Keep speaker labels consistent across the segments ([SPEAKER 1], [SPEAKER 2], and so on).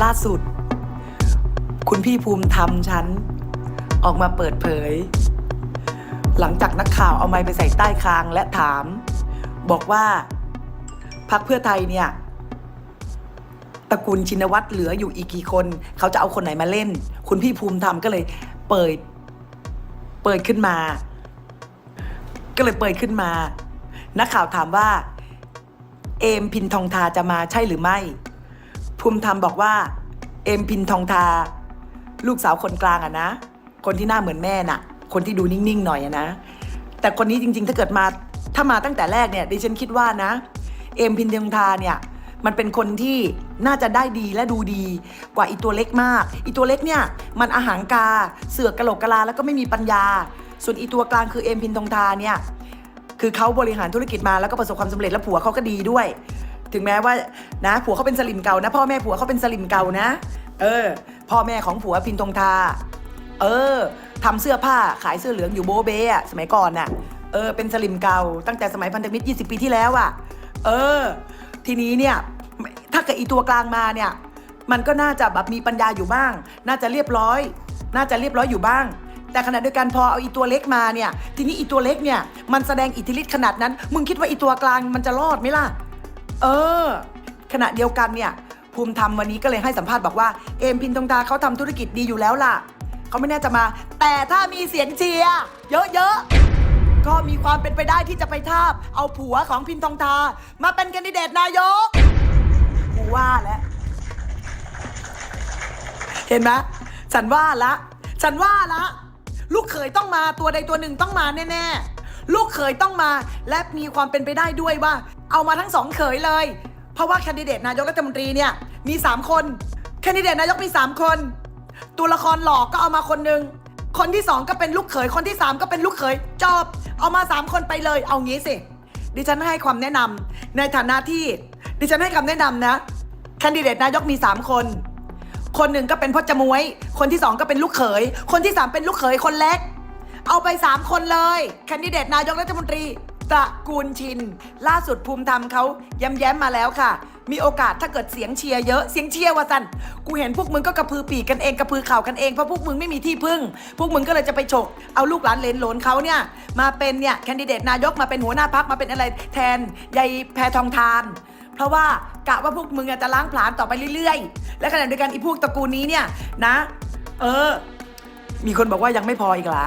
[SPEAKER 1] ล่าสุด คุณพี่ภูมิธรรมฉัน ออกมาเปิดเผย หลังจากนักข่าวเอาไม้ไปใส่ใต้คางและถาม บอกว่าพักเพื่อไทยเนี่ยตระกูลชินวัตรเหลืออยู่อีกกี่คน เขาจะเอาคนไหนมาเล่น คุณพี่ภูมิธรรมก็เลยเปิด เปิดขึ้นมา ก็เลยเปิดขึ้นมา นักข่าวถามว่า เอมพินทองทาจะมาใช่หรือไม่ ภูมิธรรมบอกว่า เอมพินทองทา ลูกสาวคนกลางอะนะ คนที่หน้าเหมือนแม่น่ะ คนที่ดูนิ่งๆหน่อยอะนะ แต่คนนี้จริงๆ ถ้าเกิดมาถ้ามาตั้งแต่แรกเนี่ยดิฉันคิดว่านะ เอมพินทองทาเนี่ยมันเป็นคนที่น่าจะได้ดีและดูดีกว่าอีตัวเล็กมาก อีตัวเล็กเนี่ยมันอาหางกาเสือกกะโหลกกะลาแล้วก็ไม่มีปัญญา ส่วนอีตัวกลางคือเอมพินทองทาเนี่ยคือเขาบริหารธุรกิจมาแล้วก็ประสบความสำเร็จแล้วผัวเขาก็ดีด้วย ถึงแม้ว่านะผัวเขาเป็นสลิมเก่านะ พ่อแม่ผัวเขาเป็นสลิมเก่านะ เออ พ่อแม่ของผัวพินทงทา เออทำเสื้อผ้าขายเสื้อเหลืองอยู่โบเบ้อะสมัยก่อนน่ะ เออ เป็นสลิมเก่า ตั้งแต่สมัยพันธมิตร 20 ปีที่แล้วอะเออ ทีนี้เนี่ย ถ้าเกิดอีตัวกลางมาเนี่ย มันก็น่าจะแบบมีปัญญาอยู่บ้าง น่าจะเรียบร้อย น่าจะเรียบร้อยอยู่บ้างแต่ขณะเดียวกันพอเอาอีตัวเล็กมาเนี่ย ทีนี้อีตัวเล็กเนี่ย มันแสดงอิทธิฤทธิ์ขนาดนั้น มึงคิดว่าอีตัวกลางมันจะรอดไหมล่ะ เออ ขณะเดียวกันเนี่ย ภูมิธรรมวันนี้ก็เลยให้สัมภาษณ์บอกว่า เอมพินทองตาเขาทำธุรกิจดีอยู่แล้วล่ะ เขาไม่น่าจะมา แต่ถ้ามีเสียงเชียร์เยอะๆ ก็มีความเป็นไปได้ที่จะไปทาบ เอาผัวของพินทองทา มาเป็นแคนดิเดตนายกกูว่าแล้ว เห็นไหมฉันว่าละ ฉันว่าละ ลูกเขยต้องมาตัวใดตัวหนึ่งต้องมาแน่ ๆ ลูกเขยต้องมา และมีความเป็นไปได้ด้วยว่า เอามาทั้งสองเขยเลย เพราะว่าแคนดิเดตนายกรัฐมนตรีเนี่ยมี 3 คนแคนดิเดตนายกมี 3 คน ตัวละครหลอกก็เอามาคนหนึ่งคนที่ 2 ก็เป็นลูกเขยคนที่ 3 ก็เป็นลูกเขยจบเอามา 3 คนไปเลยเอางี้สิดิฉันให้ความแนะนำในฐานะที่ดิฉันให้คำแนะนำนะแคนดิเดตนายกมี 3 คน คนหนึ่งก็เป็นพ่อจมวย คนที่สองก็เป็นลูกเขย คนที่สามเป็นลูกเขยคนเล็ก เอาไปสามคนเลยแคนดิเดตนายกรัฐมนตรีตระกูลชิน ล่าสุดภูมิธรรมเขาย้ำแย้มมาแล้วค่ะ มีโอกาสถ้าเกิดเสียงเชียร์เยอะเสียงเชียร์ว่าสันกูเห็นพวกมึงก็กระพือปีกกันเองกระพือเข่ากันเองเพราะพวกมึงไม่มีที่พึ่ง พวกมึงก็เลยจะไปฉกเอาลูกหลานเลนหลนเขาเนี่ยมาเป็นเนี่ยแคนดิเดตนายกมาเป็นหัวหน้าพักมาเป็นอะไรแทนยายแพทองทานเพราะว่ากะว่าพวกมึงจะล้างผลาญต่อไปเรื่อยๆ และขณะเดียวกันอีพวกตระกูลนี้เนี่ยนะ เออ มีคนบอกว่ายังไม่พออีกเหรอ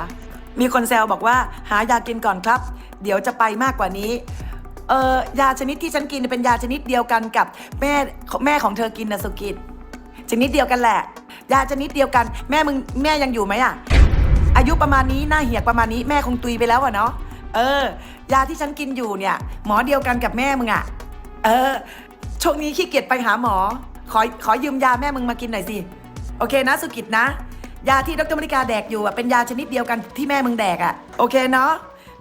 [SPEAKER 1] มีคนแซวบอกว่าหายากินก่อนครับ เดี๋ยวจะไปมากกว่านี้เออยาชนิดที่ฉันกินเป็นยาชนิดเดียวกันกับแม่แม่ของเธอกินนะสุกิตชนิดเดียวกันแหละ ยาชนิดเดียวกันแม่มึงแม่ยังอยู่ไหมอะอายุประมาณนี้หน้าเหียกประมาณนี้แม่คงตุยไปแล้วอะเนาะเออยาที่ฉันกินอยู่เนี่ย หมอเดียวกันกับแม่มึงอะเออช่วงนี้ขี้เกียจไปหาหมอ ขอขอยืมยาแม่มึงมากินหน่อยสิ โอเคนะสุกิตนะ ยาที่ดรมริกาแดกอยู่อะเป็นยาชนิดเดียวกันที่แม่มึงแดกอะ โอเคเนาะ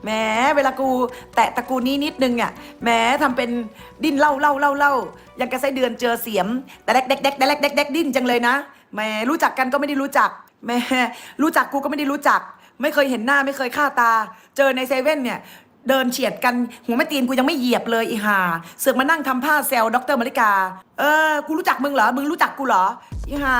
[SPEAKER 1] แหมเวลากูแตะตะกูนี้นิดนึงอะแหมทำเป็นดิ้นเล่าเล่าเล่าเล่ายังกระไสเดือนเจอเสียม แต่เด็กเด็กเด็กเด็กเด็กเด็กดิ้นจังเลยนะแหมรู้จักกันก็ไม่ได้รู้จักแหมรู้จักกูก็ไม่ได้รู้จัก ไม่เคยเห็นหน้าไม่เคยฆ่าตา เจอในเซเว่นเนี่ย เดินเฉียดกันหัวแม่ตีนกูยังไม่เหยียบเลยอีห่าเสือกมานั่งทำผ้าแซลด็อกเตอร์มาริกา เออกูรู้จักมึงเหรอมึงรู้จักกูเหรออีห่า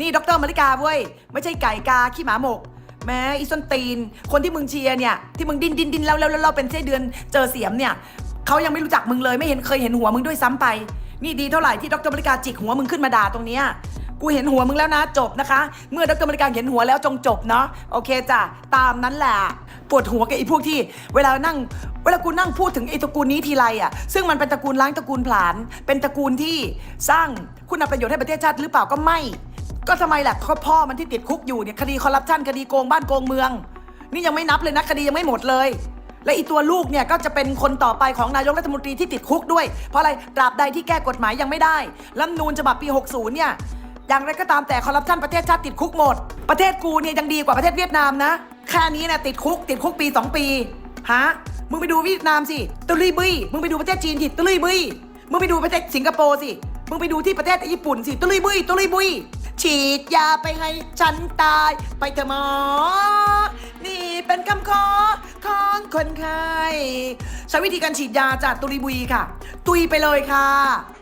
[SPEAKER 1] นี่ดรมาริกาเว้ย ไม่ใช่ไก่กาขี้หมาหมก แม้อีส้นตีน คนที่มึงเชียร์เนี่ย ที่มึงดิ้นดิ้นดิ้นแล้วแล้วแล้วเป็นไส้เดือนเจอเสียมเนี่ยเขายังไม่รู้จักมึงเลยไม่เห็นเคยเห็นหัวมึงด้วยซ้ำไป นี่ดีเท่าไหร่ที่ดรมาริกาจิกหัวมึงขึ้นมาด่าตรงเนี้ยกูเห็นหัวมึงแล้วนะจบนะคะ เมื่อดรมริการเห็นหัวแล้วจงจบเนาะโอเคจ้ะตามนั้นแหละปวดหัวกับไอ้พวกที่ เวลานั่ง เวลากูนั่งพูดถึงไอ้ตระกูลนี้ทีไรอะซึ่งมันเป็นตระกูลล้างตระกูลผลาญเป็นตระกูลที่สร้างคุณประโยชน์ให้ประเทศชาติหรือเปล่าก็ไม่ ก็ทำไมล่ะก็พ่อมันที่ติดคุกอยู่เนี่ยคดีคอร์รัปชันคดีโกงบ้านโกงเมือง นี่ยังไม่นับเลยนะคดียังไม่หมดเลย และอีตัวลูกเนี่ยก็จะเป็นคนต่อไปของนายกรัฐมนตรีที่ติดคุกด้วย เพราะอะไรตราบใดที่แก้กฎหมายยังไม่ได้รัฐนูญฉบับปี 60 เนี่ยอย่างไรก็ตามแต่คอร์รัปชันประเทศชาติติดคุกหมด ประเทศกูเนี่ยยังดีกว่าประเทศเวียดนามนะแค่นี้นะติดคุกติดคุกปี 2 ปีฮะมึงไปดูเวียดนามสิตุลีบุยมึงไปดูประเทศจีนสิตุลีบุยมึงไปดูประเทศสิงคโปร์สิ มึงไปดูที่ประเทศญี่ปุ่นสิ ตุลีบุยตุลีบุย ฉีดยาไปให้ฉันตาย ไปเถอะหมอ นี่เป็นคำขอของคนไข้ใช้วิธีการฉีดยาจากตุลีบุยค่ะ ตุยไปเลยค่ะ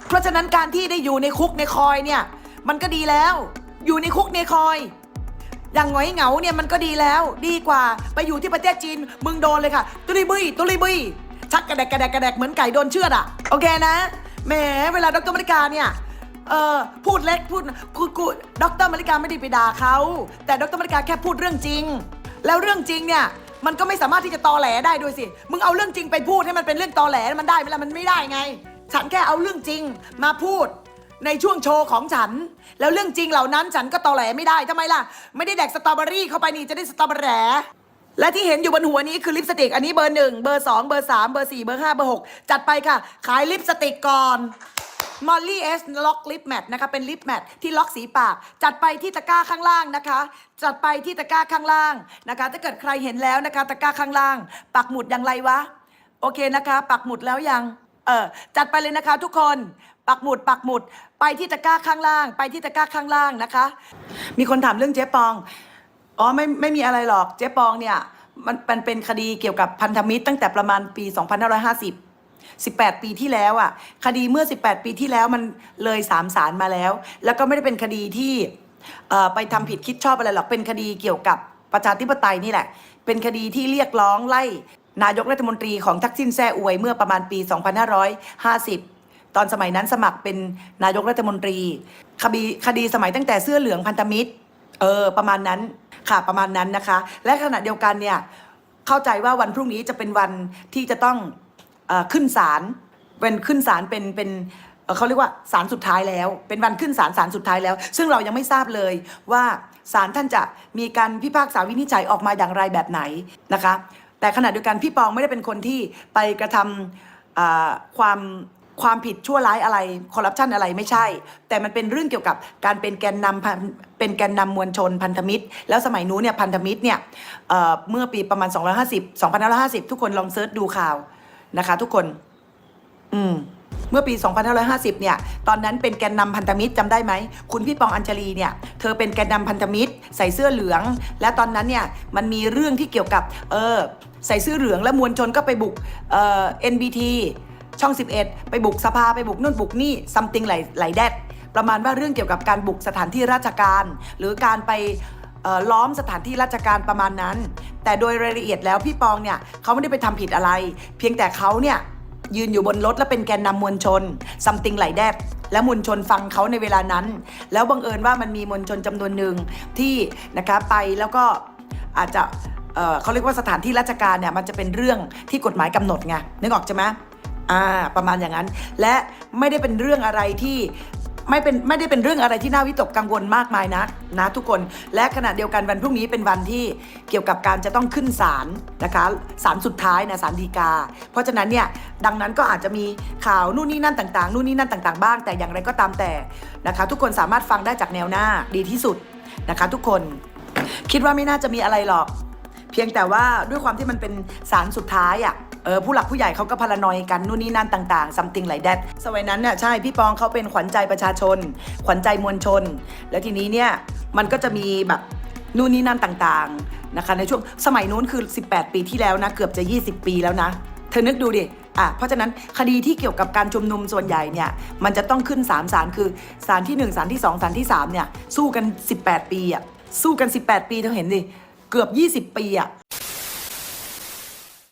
[SPEAKER 1] เพราะฉะนั้นการที่ได้อยู่ในคุกในคอยเนี่ย มันก็ดีแล้ว อยู่ในคุกในคอยอย่างหงอยเหงาเนี่ยมันก็ดีแล้วดีกว่าไปอยู่ที่ประเทศจีนมึงโดนเลยค่ะ ตุลิบุยตุลิบุยชักกระแดกกระแดกกระแดกเหมือนไก่โดนเชือดอะโอเคนะ แหมเวลาดรมริกาเนี่ยเออพูดเล็กพูดกูกูดรมริกาไม่ได้ไปด่าเขาแต่ดรมริกาแค่พูดเรื่องจริง แล้วเรื่องจริงเนี่ยมันก็ไม่สามารถที่จะตอแหลได้ด้วยสิมึงเอาเรื่องจริงไปพูดให้มันเป็นเรื่องตอแหลมันได้ไหมล่ะมันไม่ได้ไง ฉันแค่เอาเรื่องจริงมาพูดในช่วงโชว์ของฉัน แล้วเรื่องจริงเหล่านั้นฉันก็ตอแหลไม่ได้ทำไมล่ะ ไม่ได้แดกสตรอเบอรี่เข้าไปนี่จะได้สตรอเบอร์ แลและที่เห็นอยู่บนหัวนี้คือลิปสติก อันนี้เบอร์หนึ่งเบอร์สองเบอร์สามเบอร์สี่เบอร์ห้าเบอร์หกจัดไปค่ะ ขายลิปสติกก่อนมอลลี่เอสล็อกลิปแมทนะคะเป็นลิปแมทที่ล็อกสีปาก จัดไปที่ตะกร้าข้างล่างนะคะ จัดไปที่ตะกร้าข้างล่างนะคะ ถ้าเกิดใครเห็นแล้วนะคะ ตะกร้าข้างล่าง ปักหมุดอย่างไรวะ โอเคนะคะ ปักหมุดแล้วยังเออจัดไปเลยนะคะทุกคนปักหมุดปักหมุด ไปที่ตะกร้าข้างล่าง ไปที่ตะกร้าข้างล่างนะคะ มีคนถามเรื่องเจ๊ปอง อ๋อไม่ไม่มีอะไรหรอกเจ๊ปองเนี่ยมันมันเป็นคดีเกี่ยวกับพันธมิตรตั้งแต่ประมาณปี 2550 18 ปีที่แล้วอะ คดีเมื่อ 18 ปีที่แล้วมันเลยสามศาลมาแล้ว แล้วก็ไม่ได้เป็นคดีที่ไปทำผิดคิดชอบอะไรหรอกเป็นคดีเกี่ยวกับประชาธิปไตยนี่แหละ เป็นคดีที่เรียกร้องไล่นายกรัฐมนตรีของทักษิณแซ่อวยเมื่อประมาณปี 2550 ตอนสมัยนั้นสมัครเป็นนายกรัฐมนตรี คดีคดีสมัยตั้งแต่เสื้อเหลืองพันธมิตร เออประมาณนั้นค่ะประมาณนั้นนะคะ และขณะเดียวกันเนี่ยเข้าใจว่าวันพรุ่งนี้จะเป็นวันที่จะต้องออขึ้นศาลเป็นขึ้นศาลเป็นเป็นเเขาเรียกว่าศาลสุดท้ายแล้ว เป็นวันขึ้นศาลศาลสุดท้ายแล้ว ซึ่งเรายังไม่ทราบเลยว่าศาลท่านจะมีการพิพากษาวินิจฉัยออกมาอย่างไรแบบไหนนะคะ แต่ขณะเดียวกันพี่ปองไม่ได้เป็นคนที่ไปกระทำอ่าความ ความผิดชั่วร้ายอะไรคอร์รัปชันอะไรไม่ใช่ แต่มันเป็นเรื่องเกี่ยวกับการเป็นแกนนำเป็นแกนนำมวลชนพันธมิตร แล้วสมัยนู้นเนี่ยพันธมิตรเนี่ยเเมื่อปีประมาณ 250 2550 ทุกคนลองเซิร์ชดูข่าวนะคะทุกคน อืมเมื่อปี 2550 เนี่ย ตอนนั้นเป็นแกนนำพันธมิตรจำได้ไหม คุณพี่ปองอัญชลีเนี่ย เธอเป็นแกนนำพันธมิตร ใส่เสื้อเหลือง และตอนนั้นเนี่ย มันมีเรื่องที่เกี่ยวกับ เออ ใส่เสื้อเหลืองแล้วมวลชนก็ไปบุก เอ่อ NBT ช่อง 11 ไปบุกสภาไปบุกนู่นบุกนี่ something ไหลไหลแดดประมาณว่าเรื่องเกี่ยวกับการบุกสถานที่ราชการ หรือการไปล้อมสถานที่ราชการประมาณนั้น แต่โดยรายละเอียดแล้วพี่ปองเนี่ยเขาไม่ได้ไปทำผิดอะไร เพียงแต่เขาเนี่ยยืนอยู่บนรถและเป็นแกนนำมวลชน something ไหลแดดและมวลชนฟังเขาในเวลานั้น แล้วบังเอิญว่ามันมีมวลชนจำนวนหนึ่งที่นะคะไปแล้วก็อาจจะเเขาเรียกว่าสถานที่ราชการเนี่ยมันจะเป็นเรื่องที่กฎหมายกำหนดไงนึกออกใช่ไหม อ่าประมาณอย่างนั้น และไม่ได้เป็นเรื่องอะไรที่ไม่เป็นไม่ได้เป็นเรื่องอะไรที่น่าวิตกกังวลมากมายนะนะทุกคนและขณะเดียวกันวันพรุ่งนี้เป็นวันที่เกี่ยวกับการจะต้องขึ้นศาลนะคะศาลสุดท้ายนะศาลฎีกา เพราะฉะนั้นเนี่ยดังนั้นก็อาจจะมีข่าวนู่นนี่นั่นต่างๆนู่นนี่นั่นต่างๆบ้าง แต่อย่างไรก็ตามแต่นะคะทุกคนสามารถฟังได้จากแนวหน้าดีที่สุดนะคะทุกคนคิดว่าไม่น่าจะมีอะไรหรอก เพียงแต่ว่าด้วยความที่มันเป็นสารสุดท้ายอะ เออผู้หลักผู้ใหญ่เขาก็พารานอยกันนู่นนี่นั่นต่างๆ something like that สมัยนั้นเนี่ยใช่พี่ปองเขาเป็นขวัญใจประชาชน ขวัญใจมวลชน แล้วทีนี้เนี่ยมันก็จะมีแบบนู่นนี่นั่นต่างๆนะคะในช่วงสมัยนู้นคือ 18 ปีที่แล้วนะเกือบจะ 20 ปีแล้วนะ เธอนึกดูดิอะเพราะฉะนั้นคดีที่เกี่ยวกับการชุมนุมส่วนใหญ่เนี่ยมันจะต้องขึ้น3ศาลคือศาลที่1ศาลที่2ศาลที่3เนี่ยสู้กัน 18 ปีอะสู้กัน 18 ปีเธอเห็นดิเกือบ 20 ปีอะ